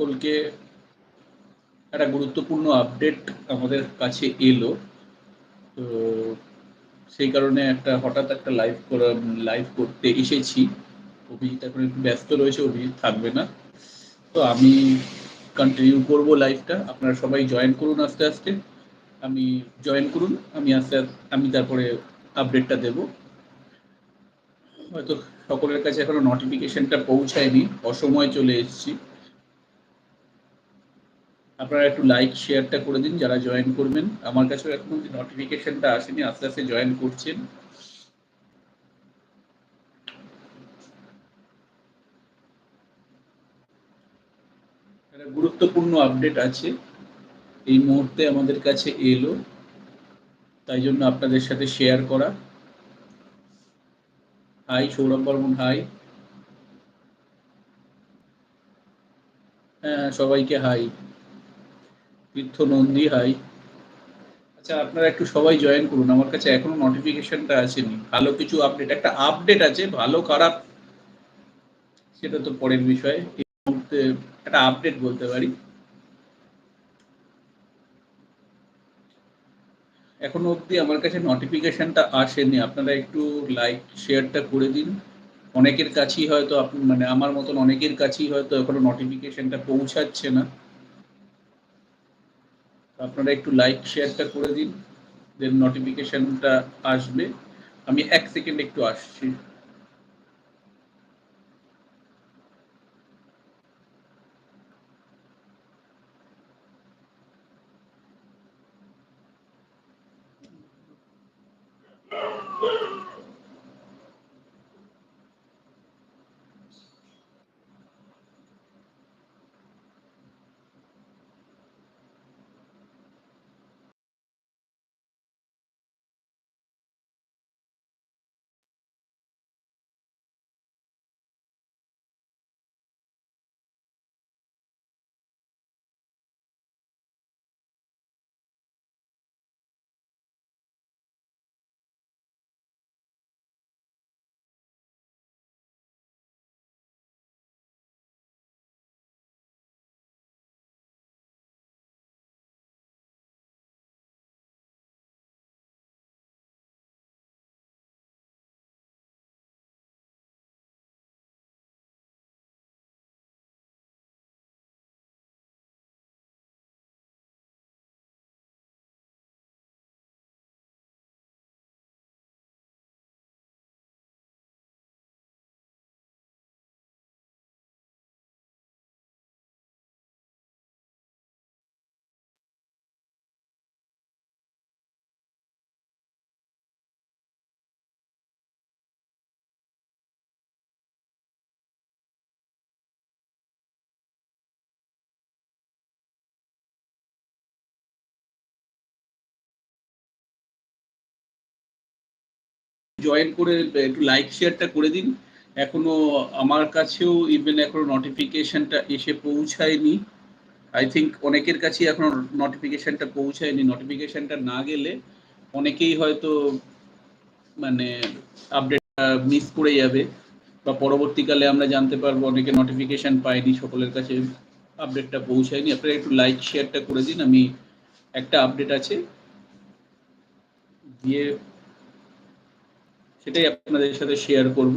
সকলকে একটা গুরুত্বপূর্ণ আপডেট আমাদের কাছে এলো। তো সেই কারণে একটা হঠাৎ একটা লাইভ করা লাইভ করতে এসেছি। অভিজিৎ এখন একটু ব্যস্ত রয়েছে, অভিজিৎ থাকবে না। তো আমি কন্টিনিউ করব লাইভটা আপনারা সবাই জয়েন করুন আস্তে আস্তে। আমি জয়েন করুন, আমি আস্তে আমি তারপরে আপডেটটা দেব। হয়তো সকলের কাছে এখনও নোটিফিকেশনটা পৌঁছায়নি। অসময়ে চলে এসেছি। আপনারা একটু লাইক শেয়ারটা করে দিন, যারা জয়েন করবেন। আমার কাছেও এখনও নোটিফিকেশনটা আসেনি, আস্তে আস্তে জয়েন করছেন। গুরুত্বপূর্ণ আপডেট আছে। এই মুহূর্তে আমাদের কাছে এলো, তাই জন্য আপনাদের সাথে শেয়ার করা। হাই সৌরভ বর্মন হাই হ্যাঁ সবাইকে হাই তীর্থ নন্দী হাই। আচ্ছা আপনারা একটু সবাই জয়েন করুন। আমার কাছে এখনও নোটিফিকেশনটা আসেনি। ভালো কিছু আপডেট একটা আপডেট আছে, ভালো, খারাপ, সেটা তো পরের বিষয়। এই মুহূর্তে একটা আপডেট বলতে পারি। এখনও অবধি আমার কাছে নোটিফিকেশনটা আসেনি। আপনারা একটু লাইক শেয়ারটা করে দিন। অনেকের কাছেই হয়তো মানে আমার মতন অনেকের কাছেই হয়তো এখনও নোটিফিকেশনটা পৌঁছাচ্ছে না। আপনারা একটু লাইক শেয়ারটা করে দিন দেন নোটিফিকেশনটা আসবে। আমি এক সেকেন্ড একটু আসছি। জয়েন করে একটু লাইক শেয়ারটা করে দিন। এখনও আমার কাছেও ইভেন এখনও নোটিফিকেশনটা এসে পৌঁছায়নি। আই থিঙ্ক অনেকের কাছেই এখনও নোটিফিকেশনটা পৌঁছায়নি। নোটিফিকেশনটা না গেলে অনেকেই হয়তো মানে আপডেটটা মিস করে যাবে বা পরবর্তীকালে আমরা জানতে পারব অনেকে নোটিফিকেশন পায়নি, সকলের কাছে আপডেটটা পৌঁছায়নি। আপনারা একটু লাইক শেয়ারটা করে দিন, আমি একটা আপডেট আছে। দিয়ে সেটাই আপনাদের সাথে শেয়ার করব।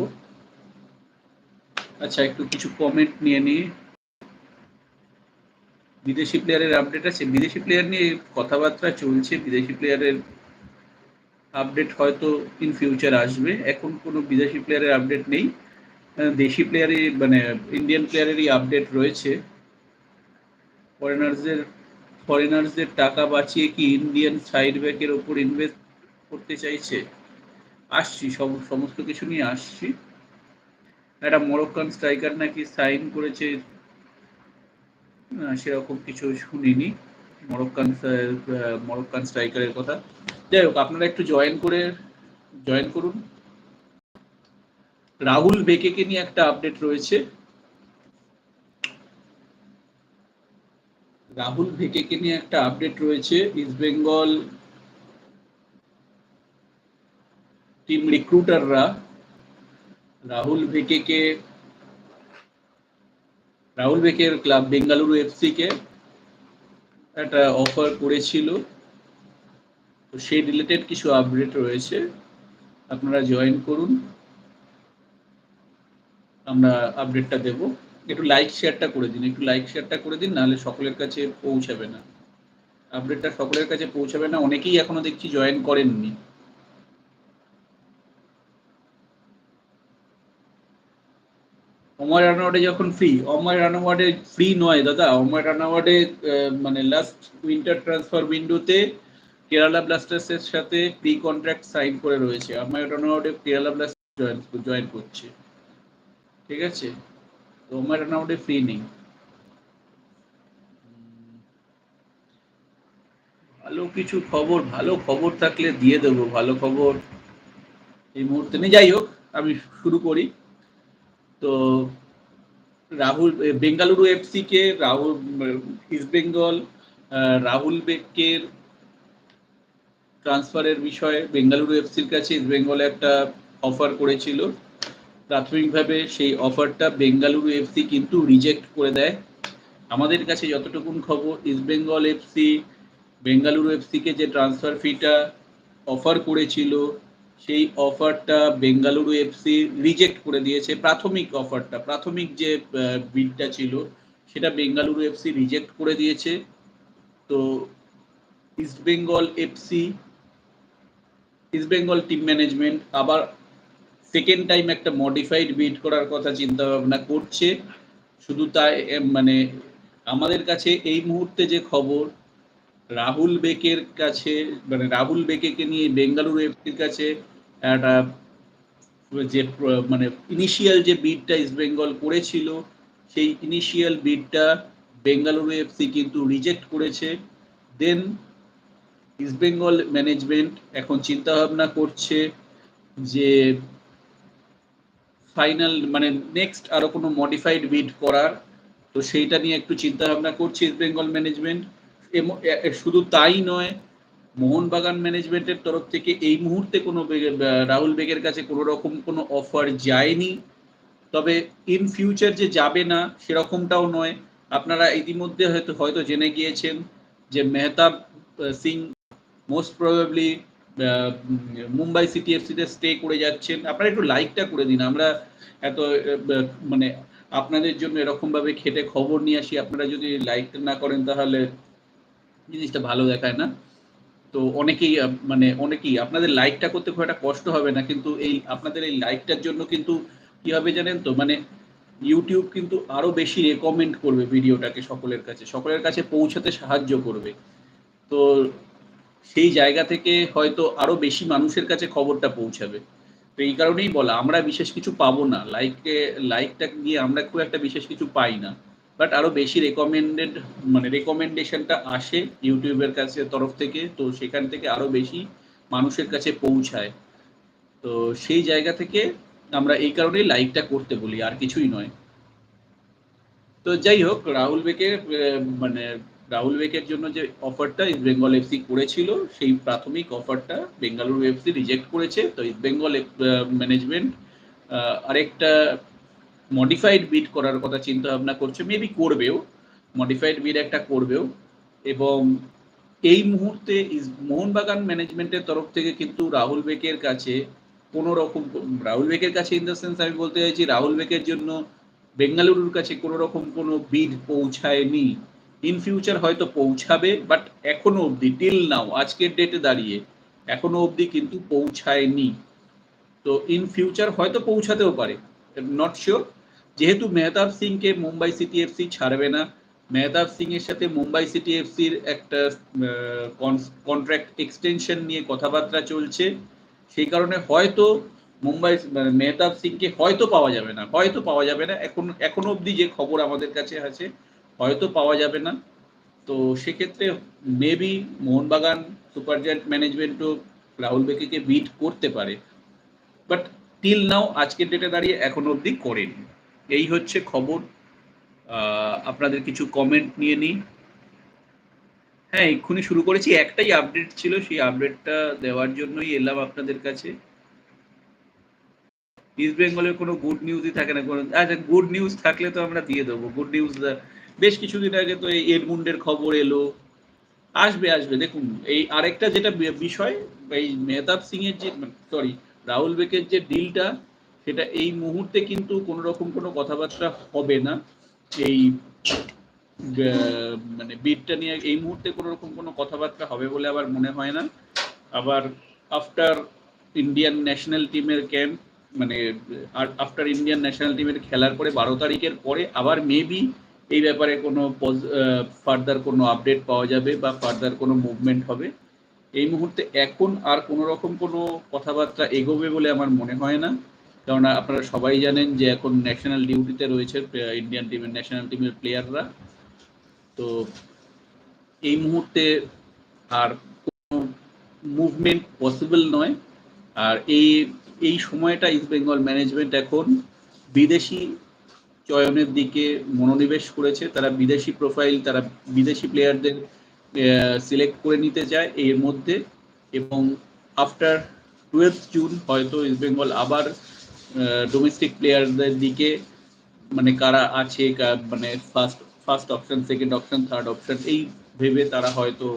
আচ্ছা একটু কিছু কমেন্ট নিয়ে নিই। বিদেশি প্লেয়ারের আপডেট আছে। বিদেশি প্লেয়ার নিয়ে কথাবার্তা চলছে। বিদেশি প্লেয়ারের আপডেট হয়তো ইন ফিউচার আসবে। এখন কোনো বিদেশি প্লেয়ারের আপডেট নেই। দেশি প্লেয়ারই মানে ইন্ডিয়ান প্লেয়ারেরই আপডেট রয়েছে। ফরেনার্সদের ফরেনার্সদের টাকা বাঁচিয়ে কি ইন্ডিয়ান সাইড ব্যাকের ওপর ইনভেস্ট করতে চাইছে? আসছি, সব, সমস্ত কিছু নিয়ে আসছি। একটা মরক্কান স্ট্রাইকার নাকি সাইন করেছে সেরকম কিছু শুনিনি। মরক্কান মরক্কান স্ট্রাইকারের কথা। যাই হোক, আপনারা একটু জয়েন করে, জয়েন করুন। রাহুল বেকেকে নিয়ে একটা আপডেট রয়েছে। রাহুল ভেকেকে নিয়ে একটা আপডেট রয়েছে। ইস্ট বেঙ্গল টিম রিক্রুটাররা রাহুল ভিকেকে রাহুল বেকের ক্লাব বেঙ্গালুরু এফসি কে একটা অফার করেছিল। তো সেই রিলেটেড কিছু আপডেট রয়েছে। আপনারা জয়েন করুন। আমরা আপডেটটা দেব। একটু লাইক শেয়ারটা করে দিন। একটু লাইক শেয়ারটা করে দিন, নাহলে সকলের কাছে পৌঁছাবে না। আপডেটটা সকলের কাছে পৌঁছাবে না। অনেকেই এখনও দেখছি জয়েন করেননি। অময় রানাওয়ার্ডে যখন ফ্রি অময় রানাওয়ার্ডে ফ্রি নয় দাদা। অময় রানাওয়ার্ডে মানে লাস্ট উইন্টার ট্রান্সফার উইন্ডোতে কেরালা ব্লাস্টার্সের সাথে প্রি কন্ট্রাক্ট সাইন করে রয়েছে। অময় রানাওয়ার্ডে কেরালা ব্লাস্টার্স জয়েন জয়েন করছে। ঠিক আছে? তো অময় রানাওয়ার্ডে ফ্রি নেই। ভালো কিছু খবর, ভালো খবর থাকলে দিয়ে দেবো, ভালো খবর এই মুহূর্তে নেই। যাই হোক, আমি শুরু করি। তো রাহুল বেঙ্গালুরু এফসি কে, রাহুল ইস্ট বেঙ্গল রাহুল বেকের ট্রান্সফারের বিষয়ে বেঙ্গালুরু এফসির কাছে ইস্ট বেঙ্গল একটা অফার করেছিল। প্রাথমিকভাবে সেই অফারটা বেঙ্গালুরু এফসি কিন্তু রিজেক্ট করে দেয়। আমাদের কাছে যতটুকুন খবর ইস্ট বেঙ্গল এফসি বেঙ্গালুরু এফসিকে যে ট্রান্সফার ফিটা অফার করেছিল সেই অফারটা বেঙ্গালুরু এফসি রিজেক্ট করে দিয়েছে, প্রাথমিক অফারটা প্রাথমিক যে বিডটা ছিল, সেটা বেঙ্গালুরু এফসি রিজেক্ট করে দিয়েছে। তো East Bengal FC East Bengal team management আবার সেকেন্ড টাইম একটা মডিফাইড বিড করার কথা চিন্তা ভাবনা করছে। শুধু তাই মানে আমাদের কাছে এই মুহূর্তে যে খবর রাহুল বেকের কাছে মানে রাহুল বেকেকে নিয়ে বেঙ্গালুরু এফসির কাছে একটা যে মানে ইনিশিয়াল যে বিডটা ইস্ট বেঙ্গল করেছিল, সেই ইনিশিয়াল বিডটা বেঙ্গালুরু এফসি কিন্তু রিজেক্ট করেছে। দেন ইস্ট বেঙ্গল ম্যানেজমেন্ট এখন চিন্তা ভাবনা করছে যে ফাইনাল মানে নেক্সট আরও কোনো মডিফাইড বিড করার। তো সেইটা নিয়ে একটু চিন্তা ভাবনা করছে ইস্ট বেঙ্গল ম্যানেজমেন্ট শুধু তাই নয়, মোহনবাগান ম্যানেজমেন্টের তরফ থেকে এই মুহূর্তে কোনো রাহুল বেগের কাছে কোনো রকম কোনো অফার যায়নি। তবে ইন ফিউচার যে যাবে না, সেরকমটাও নয়। আপনারা ইতিমধ্যে হয়তো হয়তো জেনে গিয়েছেন যে Mehtab Singh most probably Mumbai city এফসিতে stay করে যাচ্ছেন। আপনারা একটু লাইকটা করে দিন। আমরা এত মানে আপনাদের জন্য এরকমভাবে খেটে খবর নিয়ে আসি। আপনারা যদি লাইকটা না করেন তাহলে জিনিসটা ভালো দেখায় না। তো অনেকেই মানে অনেকেই, আপনাদের লাইকটা করতে খুব একটা কষ্ট হবে না, কিন্তু এই, আপনাদের এই লাইকটার জন্য কিন্তু কি হবে জানেন তো? মানে ইউটিউব কিন্তু আরও বেশি রেকমেন্ড করবে ভিডিওটাকে সকলের কাছে। সকলের কাছে পৌঁছাতে সাহায্য করবে। তো সেই জায়গা থেকে হয়তো আরও বেশি মানুষের কাছে খবরটা পৌঁছাবে। তো এই কারণেই বলা, আমরা বিশেষ কিছু পাবো না। লাইকে লাইকটা নিয়ে আমরা খুব একটা বিশেষ কিছু পাই না। বাট আরও বেশি রেকমেন্ডেড মানে রেকমেন্ডেশনটা আসে ইউটিউবের কাছে তরফ থেকে, তো সেখান থেকে আরও বেশি মানুষের কাছে পৌঁছায়। তো সেই জায়গা থেকে আমরা এই কারণেই লাইকটা করতে বলি, আর কিছুই নয়। তো যাই হোক, রাহুল বেকের মানে রাহুল বেকের জন্য যে অফারটা ইস্ট বেঙ্গল এফসি করেছিল, সেই প্রাথমিক অফারটা বেঙ্গালুরু এফসি রিজেক্ট করেছে। তো ইস্ট বেঙ্গল ম্যানেজমেন্ট আরেকটা মডিফাইড বিট করার কথা চিন্তা ভাবনা করছে মেবি করবেও মডিফাইড বিট একটা করবেও, এবং এই মুহূর্তে মোহনবাগান ম্যানেজমেন্টের তরফ থেকে কিন্তু রাহুল বেকের কাছে কোনো রকম, রাহুল বেকের কাছে ইন দ্য সেন্স আমি বলতে চাইছি রাহুল বেকের জন্য বেঙ্গালুরুর কাছে কোনো রকম কোনো বিড পৌঁছায়নি। ইন ফিউচার হয়তো পৌঁছাবে বাট এখনও অবধি টিল নাও আজকের ডেটে দাঁড়িয়ে, এখনও অবধি কিন্তু পৌঁছায়নি। তো ইন ফিউচার হয়তো পৌঁছাতেও পারে। নট শিওর যেহেতু মেহতাব সিংকে মুম্বাই সিটি এফসি ছাড়বে না, মেহতাব সিং এর সাথে মুম্বাই সিটি এফসির একটা কন্ট্রাক্ট এক্সটেনশন নিয়ে কথাবার্তা চলছে, সেই কারণে হয়তো মুম্বাই মানে মেহতাব সিংকে হয়তো পাওয়া যাবে না, হয়তো পাওয়া যাবে না, এখন, এখনও অবধি যে খবর আমাদের কাছে আছে, হয়তো পাওয়া যাবে না। তো সেক্ষেত্রে মেবি মোহনবাগান সুপার জায়ান্ট ম্যানেজমেন্টও রাহুল বেকিকে বিট করতে পারে। বাট টিল নাও আজকের ডেটে দাঁড়িয়ে এখনও অবধি করেনি। এই হচ্ছে খবর। আপনাদের কিছু কমেন্ট নিয়ে নিই। হ্যাঁ এক্ষুনি শুরু করেছি। একটাই আপডেট ছিল, সেই আপডেটটা দেওয়ার জন্যই এলাম আপনাদের কাছে। ইস্ট বেঙ্গলের কোনো গুড নিউজই থাকে না। কোনো আচ্ছা গুড নিউজ থাকলে তো আমরা দিয়ে দেবো। গুড নিউজ বেশ কিছুদিন আগে তো এই এডমুন্ডের খবর এলো। আসবে আসবে। দেখুন, এই আরেকটা যেটা বিষয়, এই মেহতাব সিং এর যে সরি রাহুল বেকের যে ডিলটা সেটা এই মুহূর্তে কিন্তু কোনো রকম কোনো কথাবার্তা হবে না। এই মানে বিটটা নিয়ে এই মুহূর্তে কোনো রকম কোনো কথাবার্তা হবে বলে আবার মনে হয় না। আবার আফটার ইন্ডিয়ান ন্যাশনাল টিমের ক্যাম্প মানে আফটার ইন্ডিয়ান ন্যাশনাল টিমের খেলার পরে বারো তারিখের পরে আবার মেবি এই ব্যাপারে কোনো ফার্দার কোনো আপডেট পাওয়া যাবে বা ফার্দার কোনো মুভমেন্ট হবে। এই মুহূর্তে এখন আর কোনো রকম কোনো কথাবার্তা এগোবে বলে আমার মনে হয় না। কেননা আপনারা সবাই জানেন যে এখন ন্যাশনাল ডিউটিতে রয়েছে ইন্ডিয়ান টিমের ন্যাশনাল টিমের প্লেয়াররা তো এই মুহূর্তে আর কোনো মুভমেন্ট পসিবল নয়। আর এই এই সময়টা ইস্ট বেঙ্গল ম্যানেজমেন্ট এখন বিদেশি চয়নের দিকে মনোনিবেশ করেছে। তারা বিদেশি প্রোফাইল তারা বিদেশি প্লেয়ারদের সিলেক্ট করে নিতে চায় এর মধ্যে এবং আফটার টুয়েলভ জুন হয়তো ইস্ট বেঙ্গল আবার ডোমেস্টিক প্লেয়ারদের দিকে মানে কারা আছে মানে first first option second option third option এই ভেবে তারা হয়তো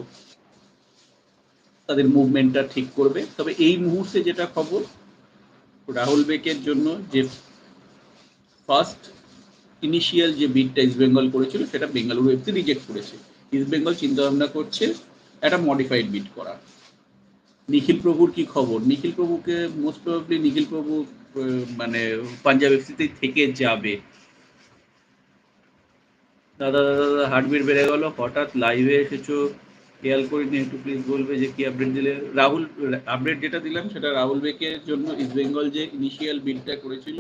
তাদের মুভমেন্টটা ঠিক করবে। তবে এই মুহূর্তে যেটা খবর, রাহুল বেকের জন্য যে ফার্স্ট ইনিশিয়াল যে বিটটা ইস্ট বেঙ্গল করেছিল, সেটা বেঙ্গালুরু এফসি রিজেক্ট করেছে। ইস্ট বেঙ্গল চিন্তা ভাবনা করছে একটা মডিফাইড বিট করা। নিখিল প্রভুর কি খবর? নিখিল প্রভুকে মোস্ট প্রবাবলি নিখিল প্রভু মানে পাঞ্জাব এফসিতে থেকে যাবে। দাদা দাদা দাদা হার্টবিট বেড়ে গেল। হঠাৎ লাইভে এসেছ। খেয়াল করিনি একটু প্লিজ বলবে যে কি আপডেট দিলে। রাহুল আপডেট যেটা দিলাম সেটা রাহুল বেকের জন্য ইস্ট বেঙ্গল যে ইনিশিয়াল বিডটা করেছিল,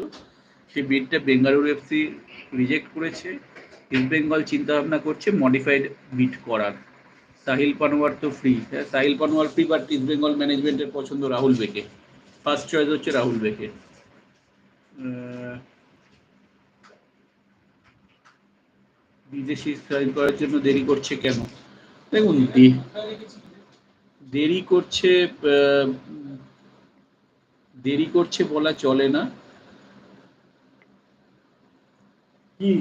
সেই বিডটা বেঙ্গালুরু এফসি রিজেক্ট করেছে। ইস্ট বেঙ্গল চিন্তা ভাবনা করছে মডিফাইড বিট করার। সাহিল পানোয়ার তো ফ্রি হ্যাঁ Sahil Panwar free but East Bengal ম্যানেজমেন্টের পছন্দ রাহুল বেকে ফার্স্ট চয়েস হচ্ছে রাহুল বেকে বিদেশি সাইন করার জন্য দেরি করছে কেন? দেখুন দেরি করছে দেরি করছে বলা চলে না। কি?